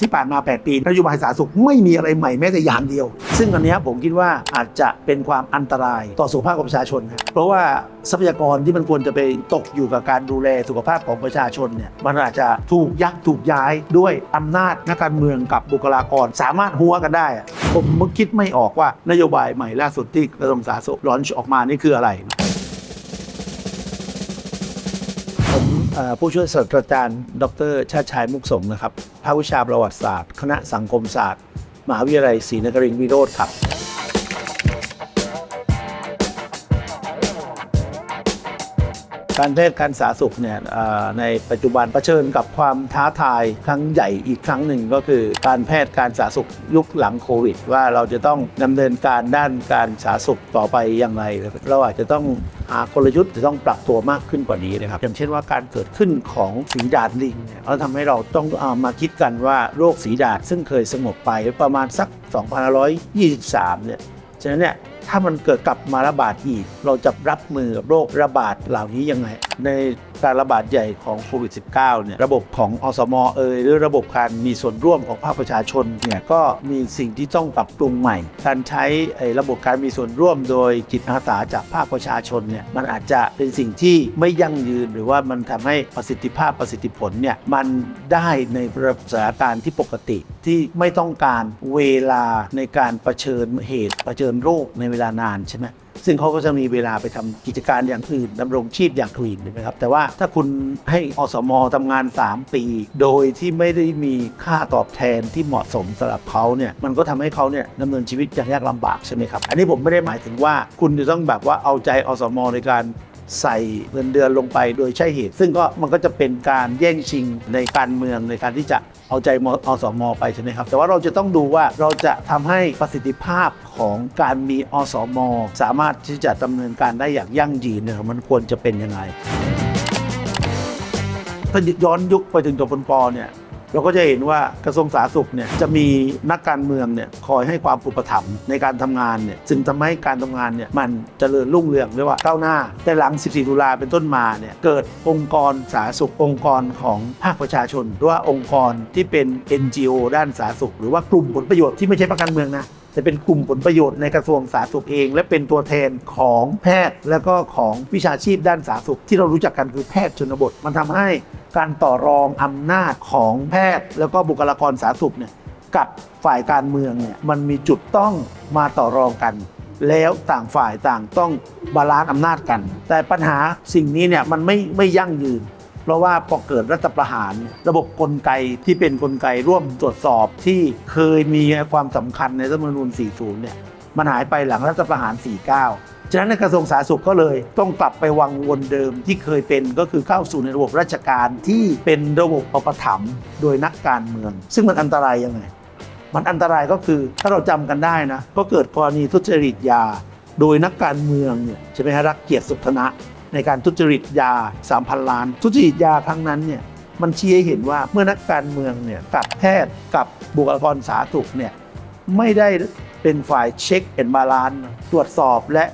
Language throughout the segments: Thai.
ที่ผ่านมา 8 ปีนโยบายสาธารณสุขไม่มีอะไรใหม่แม้แต่อย่างเดียว ซึ่งอันนี้ผมคิดว่าอาจจะเป็นความอันตรายต่อสุขภาพของประชาชนครับเพราะว่าทรัพยากรที่มันควรจะไปตกอยู่กับการดูแลสุขภาพของประชาชนเนี่ยมันอาจจะถูกยักถูกย้ายด้วยอำนาจนักการเมืองกับบุคลากร สามารถหัวกันได้ ผมมคิดไม่ออกว่านโยบายใหม่ล่าสุดที่กระทรวงสาธารณสุขร้อนออกมานี่คืออะไร ผู้ช่วยศาสตราจารย์ ดร ชาติชายมุกสมนะครับภาควิชาประวัติศาสตร์ คณะสังคมศาสตร์ มหาวิทยาลัยศรีนครินทร์วิโรธครับ การแพทย์การสาธารณสุขเนี่ยในปัจจุบันเผชิญกับความท้าทายครั้งใหญ่อีกครั้งหนึ่งก็คือการแพทย์การสาธารณสุขยุคหลังโควิด ว่าเราจะต้องดำเนินการด้านการสาธารณสุขต่อไปอย่างไร เราอาจจะต้องหากลยุทธ์จะต้องปรับตัวมากขึ้นกว่านี้นะครับอย่างเช่นว่าการเกิดขึ้นของฝีดาดลิงเนี่ยเราทำให้เราต้องเอามาคิดกันว่าโรคฝีดาดซึ่งเคยสงบไปประมาณสัก 2523 เนี่ยฉะนั้นเนี่ย ถ้ามันเกิดกลับมาระบาดอีก เราจะรับมือโรคระบาดเหล่านี้ยังไง ใน การระบาดใหญ่ของโควิด -19 เนี่ยระบบของอสมเอยหรือระบบการมีส่วนร่วมของภาคประชาชนเนี่ยก็มีสิ่งที่ต้องปรับปรุงใหม่ การใช้ระบบการมีส่วนร่วมโดยจิตอาสาจากภาคประชาชนเนี่ยมันอาจจะเป็นสิ่งที่ไม่ยั่งยืน หรือว่ามันทำให้ประสิทธิภาพประสิทธิผลเนี่ยมันได้ในสถานการณ์ที่ปกติที่ไม่ต้องการเวลาในการรเผชิญเหตุเผชิญโรคในเวลานานใช่ไหมซึ่งเขาก็จะมีเวลาไปทำกิจการอย่างอื่นดำรงชีพอย่างอื่นถูกไหมครับแต่ว่าถ้าคุณให้อสมทำงาน 3 ปี โดยที่ไม่ได้มีค่าตอบแทนที่เหมาะสมสำหรับเขาเนี่ยมันก็ทำให้เขาเนี่ยดำเนินชีวิตอย่างยากลำบากใช่ไหมครับอันนี้ผมไม่ได้หมายถึงว่า คุณจะต้องแบบว่าเอาใจอสมในการใส่เงินเดือนลงไปโดยใช่เหตุ ซึ่งก็มันก็จะเป็นการแย่งชิงในการเมืองในการที่จะเอาใจอสมไปใช่ไหมครับ แต่ว่าเราจะต้องดูว่าเราจะทำให้ประสิทธิภาพของการมีอสม สามารถที่จะดำเนินการได้อย่างยั่งยืนเนี่ยมันควรจะเป็นยังไง ถ้าย้อนยุคไปถึงตัวปนปอเนี่ยเราก็จะเห็นว่ากระทรวงสาธารณสุขเนี่ยจะมีนักการเมืองเนี่ยคอยให้ความอุปถัมภ์ในการทำงานเนี่ยจึงทำให้การทำงานเนี่ยมันเจริญรุ่งเรืองเรียกว่าก้าวหน้า แต่หลัง 14 ตุลาเป็นต้นมาเนี่ยเกิดองค์กรสาธารณสุข องค์กรของภาคประชาชน หรือว่าองค์กรที่เป็น NGO ด้านสาธารณสุข หรือว่ากลุ่มผลประโยชน์ที่ไม่ใช่พรรคการเมืองนะ แต่เป็นกลุ่มผลประโยชน์ในกระทรวงสาธารณสุขเอง และเป็นตัวแทนของแพทย์ และก็ของวิชาชีพด้านสาธารณสุข ที่เรารู้จักกันคือแพทย์ชนบท มันทำให้การต่อรองอำนาจของแพทย์ แล้วก็บุคลากรสาธารณสุขเนี่ยกับฝ่ายการเมืองเนี่ยมันมีจุดต้องมาต่อรองกัน แล้วต่างฝ่ายต่างต้องบาลานซ์อำนาจกัน แต่ปัญหาสิ่งนี้เนี่ยมันไม่ไม่ยั่งยืน เพราะว่าพอเกิดรัฐประหาร ระบบกลไกที่เป็นกลไกร่วมตรวจสอบที่เคยมีความสำคัญในรัฐธรรมนูญ 40 เนี่ยมันหายไปหลังรัฐประหาร 49 ฉะนั้นกระทรวงสาธารณสุขก็เลยต้องกลับไปวังวนเดิมที่เคยเป็นก็คือเข้าสู่ในระบบราชการที่เป็นระบบอุปถัมโดยนักการเมือง ซึ่งมันอันตรายยังไง มันอันตรายก็คือถ้าเราจำกันได้นะก็เกิดกรณีทุจริตยา โดยนักการเมืองเนี่ยใช่ไหมฮะรักเกียรติสุขนะ ในการทุจริตยา 3,000 ล้าน ทุจริตยาครั้งนั้นเนี่ยมันชี้ให้เห็นว่าเมื่อนักการเมืองเนี่ยกับแพทย์กับบุคลากรสาธารณสุขเนี่ยไม่ได้เป็นฝ่ายเช็คเอ็นบาลานตรวจสอบและ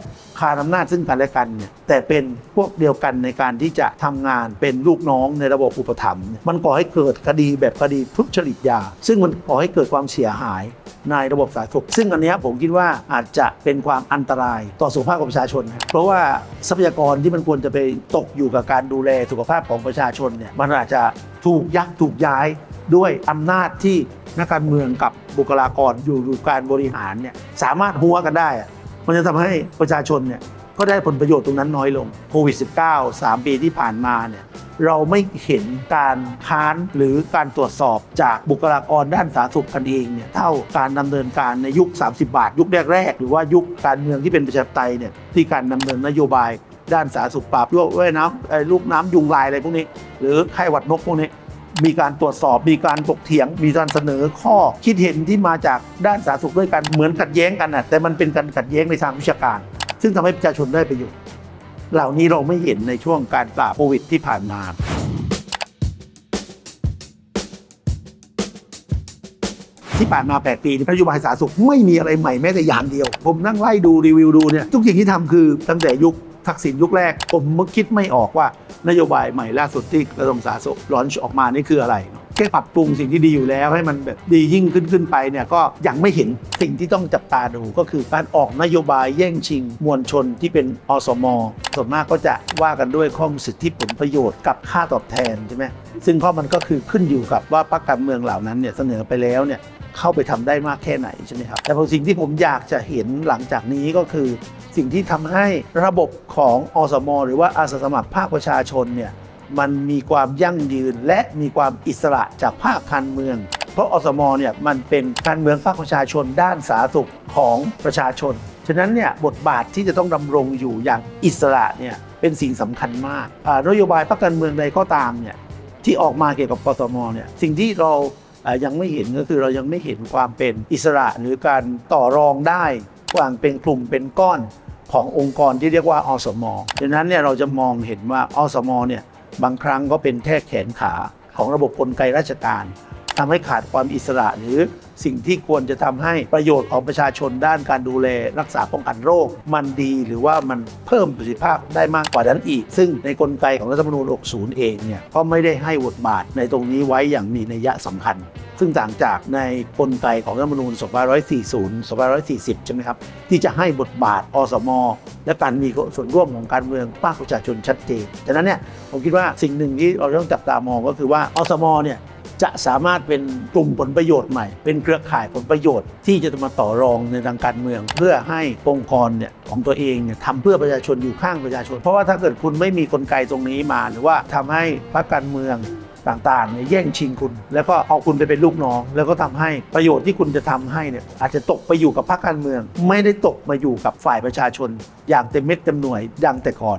คานอำนาจซึ่งกันและกันเนี่ยแต่เป็นพวกเดียวกันในการที่จะทำงานเป็นลูกน้องในระบบอุปถัมภ์มันก่อให้เกิดคดีแบบคดีทุจริตยา ซึ่งมันก่อให้เกิดความเสียหายในระบบสาธารณสุขซึ่งอันนี้ผมคิดว่าอาจจะเป็นความอันตรายต่อสุขภาพของประชาชน เพราะว่าทรัพยากรที่มันควรจะไปตกอยู่กับการดูแลสุขภาพของประชาชนเนี่ยมันอาจจะถูกยักถูกย้ายด้วยอำนาจที่นักการเมืองกับบุคลากรอยู่ดูการบริหารเนี่ยสามารถหัวกันได้อะ มันจะทำให้ประชาชนเนี่ยก็ได้ผลประโยชน์ตรงนั้นน้อยลงโควิด -19 3 ปีที่ผ่านมาเนี่ยเราไม่เห็นการค้านหรือการตรวจสอบจากบุคลากรด้านสาธารณสุขกันเองเนี่ยเท่าการดำเนินการในยุค 30 บาท ยุคแรกๆ หรือว่ายุคการเมืองที่เป็นประชาธิปไตยเนี่ยที่การดำเนินนโยบายด้านสาธารณสุขปราบโรคด้วยน้ำลูกน้ำยุงลายอะไรพวกนี้ หรือไข้หวัดนกพวกนี้ มีการตรวจสอบมีการถกเถียง มีการเสนอข้อคิดเห็นที่มาจากด้านสาธารณสุขด้วยกันเหมือนขัดแย้งกันนะแต่มันเป็นการขัดแย้งในทางวิชาการ ซึ่งทำให้ประชาชนได้ประโยชน์เหล่านี้เราไม่เห็นในช่วงการปราบโควิดที่ผ่านมาที่ผ่านมา 8 ปีนโยบายสาธารณสุขไม่มีอะไรใหม่แม้แต่อย่างเดียว ผมนั่งไล่ดูรีวิวดูเนี่ยทุกอย่างที่ทำคือตั้งแต่ยุค ทักษิณยุคแรก ผมคิดไม่ออกว่านโยบายใหม่ล่าสุดที่กระทรวงสาธารณสุขร้อนออกมานี่คืออะไรแค่ปรับปรุงสิ่งที่ดีอยู่แล้วให้มันแบบดียิ่งขึ้นขึ้นไปเนี่ยก็ยังไม่เห็นสิ่งที่ต้องจับตาดูก็คือการออกนโยบายแย่งชิงมวลชนที่เป็นอสมส่วนมากก็จะว่ากันด้วยข้อสิทธิผลประโยชน์กับค่าตอบแทนใช่ไหมซึ่งข้อมันก็คือขึ้นอยู่กับว่าพรรคการเมืองเหล่านั้นเนี่ยเสนอไปแล้วเนี่ยเข้าไปทำได้มากแค่ไหนใช่ไหมครับแต่พอสิ่งที่ผมอยากจะเห็นหลังจากนี้ก็คือ สิ่งที่ทำให้ระบบของอสม หรือว่าอาสาสมัครภาคประชาชนเนี่ยมันมีความยั่งยืนและมีความอิสระจากภาคการเมือง เพราะอสมเนี่ยมันเป็นการเมืองภาคประชาชนด้านสาธารณสุขของประชาชน ฉะนั้นเนี่ยบทบาทที่จะต้องดำรงอยู่อย่างอิสระเนี่ยเป็นสิ่งสำคัญมากนโยบายพรรคการเมืองใดก็ตามเนี่ยที่ออกมาเกี่ยวกับกสมเนี่ยสิ่งที่เรายังไม่เห็นก็คือเรายังไม่เห็นความเป็นอิสระหรือการต่อรองได้ว่างเป็นกลุ่มเป็นก้อน ขององค์กรที่เรียกว่าอสมดังนั้นเนี่ยเราจะมองเห็นว่าอสมเนี่ยบางครั้งก็เป็นแค่แขนขาของระบบกลไกราชการ ทำให้ขาดความอิสระหรือสิ่งที่ควรจะทำให้ประโยชน์ของประชาชนด้านการดูแลรักษาป้องกันโรค มันดีหรือว่ามันเพิ่มประสิทธิภาพได้มากกว่านั้นอีก ซึ่งในกลไกของรัฐธรรมนูญ 60 เองเนี่ยก็ไม่ได้ให้บทบาทในตรงนี้ไว้อย่างมีนัยยะสำคัญ ซึ่งต่างจากในกลไกของรัฐธรรมนูญ 2540 2540 ใช่ไหมครับ ที่จะให้บทบาทอสม และการมีส่วนร่วมของการเมืองภาคประชาชนชัดเจนฉะนั้นเนี่ยผมคิดว่าสิ่งหนึ่งที่เราต้องจับตามองก็คือว่าอสมเนี่ย จะสามารถเป็นกลุ่มผลประโยชน์ใหม่ เป็นเครือข่ายผลประโยชน์ ที่จะมาต่อรองในทางการเมือง เพื่อให้องค์กรเนี่ยของตัวเองเนี่ยทำเพื่อประชาชนอยู่ข้างประชาชน เพราะว่าถ้าเกิดคุณไม่มีกลไกตรงนี้มา หรือว่าทำให้พรรคการเมืองต่างๆเนี่ยแย่งชิงคุณ แล้วก็เอาคุณไปเป็นลูกน้อง แล้วก็ทำให้ประโยชน์ที่คุณจะทำให้เนี่ยอาจจะตกไปอยู่กับพรรคการเมือง ไม่ได้ตกมาอยู่กับฝ่ายประชาชน อย่างเต็มเม็ดเต็มหน่วยอย่างแต่ก่อน